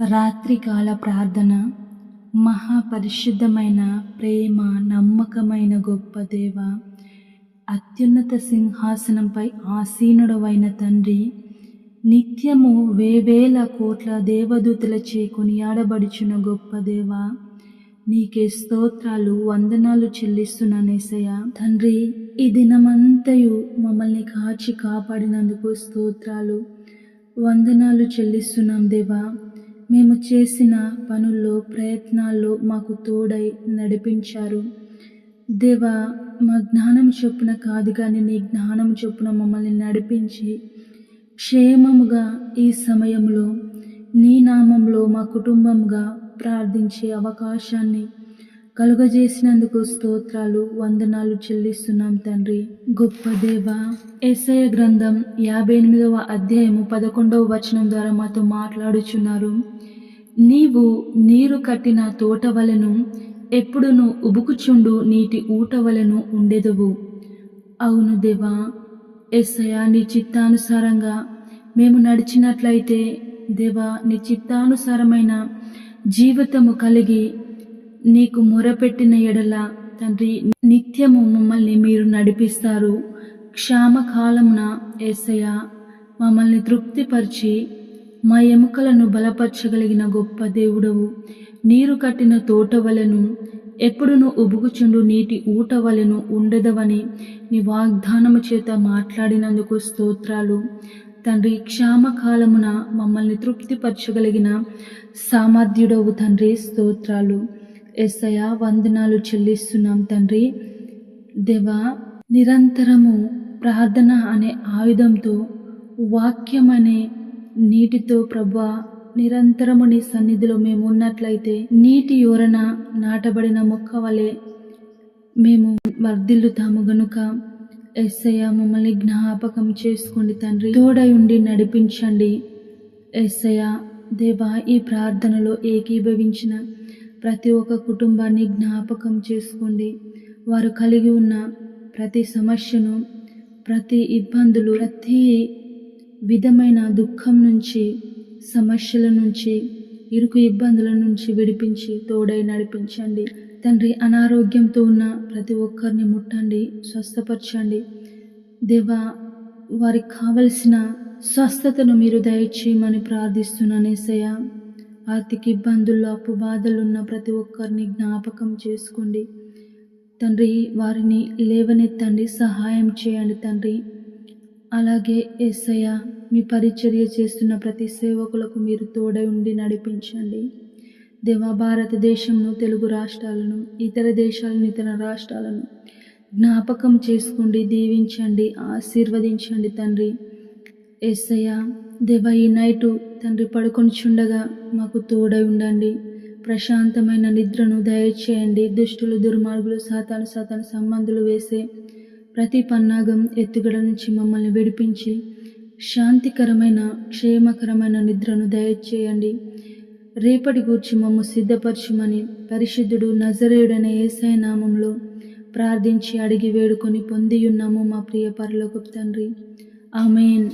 రాత్రికాల ప్రార్థన మహాపరిశుద్ధమైన ప్రేమ నమ్మకమైన గొప్ప దేవ అత్యున్నత సింహాసనంపై ఆసీనుడవైన తండ్రి నిత్యము వేవేల కోట్ల దేవదూతలచే కొనియాడబడుచున్న గొప్ప దేవ నీకే స్తోత్రాలు వందనాలు చెల్లిస్తున్నానేసయ్య తండ్రి ఈ దినమంతయు మమ్మల్ని కాచి కాపాడినందుకు స్తోత్రాలు వందనాలు చెల్లిస్తున్నాం దేవా. మేము చేసిన పనుల్లో ప్రయత్నాల్లో మాకు తోడై నడిపించారు. దేవా మా జ్ఞానం చొప్పున కాదు కానీ నీ జ్ఞానం చొప్పున మమ్మల్ని నడిపించి క్షేమముగా ఈ సమయంలో నీ నామంలో మా కుటుంబంగా ప్రార్థించే అవకాశాన్ని కలుగజేసినందుకు స్తోత్రాలు వందనాలు చెల్లిస్తున్నాం తండ్రి. గొప్ప దేవ ఎస్ఐ గ్రంథం యాభై ఎనిమిదవ అధ్యాయము పదకొండవ వచనం ద్వారా మాతో మాట్లాడుచున్నారు. నీవు నీరు కట్టిన తోటవలను ఎప్పుడును ఉబుకుచుండు నీటి ఊటవలను ఉండెదవు. అవును దేవా ఎస్ఐయా నీ చిత్తానుసారంగా మేము నడిచినట్లయితే దేవా నీ చిత్తానుసారమైన జీవితము కలిగి నీకు మొరపెట్టిన ఎడల తండ్రి నిత్యము మమ్మల్ని మీరు నడిపిస్తారు. క్షామకాలమున ఏసయ్య మమ్మల్ని తృప్తిపరిచి మా ఎముకలను బలపరచగలిగిన గొప్ప దేవుడవు. నీరు కట్టిన తోట వలను ఎప్పుడును ఉబుగుచుండు నీటి ఊట వలెను ఉండదవని నీ వాగ్దానము చేత మాట్లాడినందుకు స్తోత్రాలు. తండ్రి క్షామకాలమున మమ్మల్ని తృప్తిపరచగలిగిన సామర్థ్యుడవు తండ్రి స్తోత్రాలు. ఎస్ఐ వందనాలు చెల్లిస్తున్నాం తండ్రి. దేవా నిరంతరము ప్రార్థన అనే ఆయుధంతో వాక్యం అనే నీటితో ప్రభా నిరంతరము నీ సన్నిధిలో మేము ఉన్నట్లయితే నీటి యోరణ నాటబడిన మొక్క వలె మేము వర్ధిల్లుతాము గనుక ఎస్ఐ మమ్మల్ని జ్ఞాపకం చేసుకోండి తండ్రి. తోడై ఉండి నడిపించండి. ఎస్ఐ దేవా ఈ ప్రార్థనలో ఏకీభవించిన ప్రతి ఒక్క కుటుంబాన్ని జ్ఞాపకం చేసుకోండి. వారు కలిగి ఉన్న ప్రతి సమస్యను ప్రతి ఇబ్బందులు ప్రతి విధమైన దుఃఖం నుంచి సమస్యల నుంచి ఇరుకు ఇబ్బందుల నుంచి విడిపించి తోడై నడిపించండి. తండ్రి అనారోగ్యంతో ఉన్న ప్రతి ఒక్కరిని ముట్టండి స్వస్థపరచండి. దేవా వారికి కావలసిన స్వస్థతను మీరు దయచేయమని ప్రార్థిస్తున్నాను ఏసయ్య. ఆర్థిక ఇబ్బందుల్లో అప్పు బాధలు ఉన్న ప్రతి ఒక్కరిని జ్ఞాపకం చేసుకోండి. తండ్రి వారిని లేవనెత్తండి సహాయం చేయండి తండ్రి. అలాగే ఎస్ఐయ మీ పరిచర్య చేస్తున్న ప్రతి సేవకులకు మీరు తోడై ఉండి నడిపించండి. దేవా భారతదేశంను తెలుగు రాష్ట్రాలను ఇతర దేశాలను ఇతర రాష్ట్రాలను జ్ఞాపకం చేసుకోండి దీవించండి ఆశీర్వదించండి తండ్రి. ఎస్ఐయ దేవ ఈ నైటు తండ్రి పడుకొని చుండగా మాకు తోడై ఉండండి. ప్రశాంతమైన నిద్రను దయచేయండి. దుష్టులు దుర్మార్గులు సాతాను సాతాను సంబంధులు వేసే ప్రతి పన్నాగం ఎత్తుగడ నుంచి మమ్మల్ని విడిపించి శాంతికరమైన క్షేమకరమైన నిద్రను దయచేయండి. రేపటి గూర్చి మమ్మ సిద్ధపరచుమని పరిశుద్ధుడు నజరేయుడనే ఏసై నామంలో ప్రార్థించి అడిగి వేడుకొని పొందియున్నాము మా ప్రియ పరలోకపు తండ్రి. ఆమెన్.